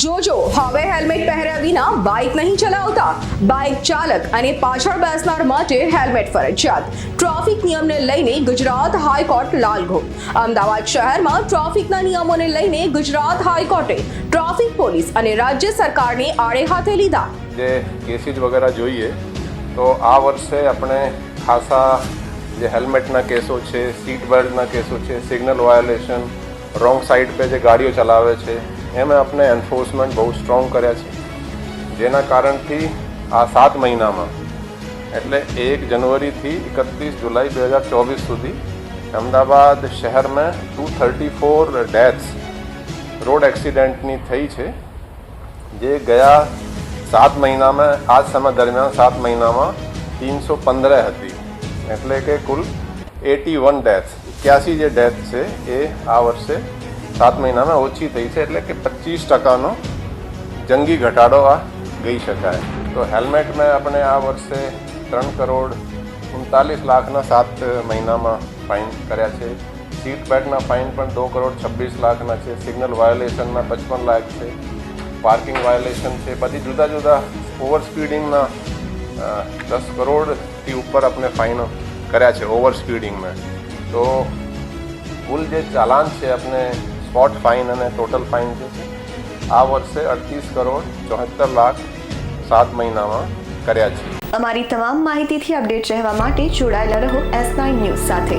જોજો, હવે હેલ્મેટ પહેર્યા વિના બાઇક નહીં ચલાવતા. બાઇક ચાલક અને પાછળ બેસનાર માટે હેલ્મેટ ફરજિયાત. ટ્રાફિક નિયમને લઈને ગુજરાત હાઈકોર્ટ લાલઘો અમદાવાદ શહેરમાં ટ્રાફિકના નિયમોને લઈને ગુજરાત હાઈકોર્ટે ટ્રાફિક પોલીસ અને રાજ્ય સરકારને આડે હાથે લીધા. જે કેસીજ વગેરે જોઈએ, તો આ વર્ષે આપણે ખાસા જે હેલ્મેટના કેસો છે, સીટ બેલ્ટના કેસો છે, સિગ્નલ વાયોલેશન, રોંગ સાઈડ પે જે ગાડીઓ ચલાવે છે એમાં આપણે એન્ફોર્સમેન્ટ બહુ સ્ટ્રોંગ કર્યા છે. જેના કારણથી આ સાત મહિનામાં, એટલે એક જનવરીથી એકત્રીસ જુલાઈ બે હજાર ચોવીસ સુધી અમદાવાદ શહેરમાં two thirty four deaths road એક્સિડન્ટની થઈ છે. જે ગયા સાત મહિનામાં આ સમય દરમિયાન સાત મહિનામાં તીનસો પંદર હતી. એટલે કે કુલ એટી વન ડેથ એક્યાસી જે ડેથ છે એ આ વર્ષે સાત મહિનામાં ઓછી થઈ છે એટલે કે પચીસ ટકાનો જંગી ઘટાડો આ ગઈ શકાય. તો હેલ્મેટને આપણે આ વર્ષે ત્રણ કરોડ ઉનતાલીસ લાખના સાત મહિનામાં ફાઇન કર્યા છે. સીટ બેલ્ટના ફાઇન પણ દો કરોડ છવ્વીસ લાખના છે. સિગ્નલ વાયોલેશનના પચપન લાખ છે. પાર્કિંગ વાયોલેશન છે. બધી જુદા જુદા ઓવર સ્પીડિંગના દસ કરોડથી ઉપર આપણે ફાઇનો કર્યા છે ઓવર સ્પીડિંગમાં. તો કુલ જે ચાલાન છે આપણે સ્પોટ ફાઇન અને ટોટલ ફાઇન જે છે, આ વર્ષે અડતીસ કરોડ ચોહત્તર લાખ સાત મહિનામાં કર્યા છે. અમારી તમામ માહિતીથી અપડેટ રહેવા માટે જોડાયેલા રહો એસ નાઇન ન્યૂઝ સાથે.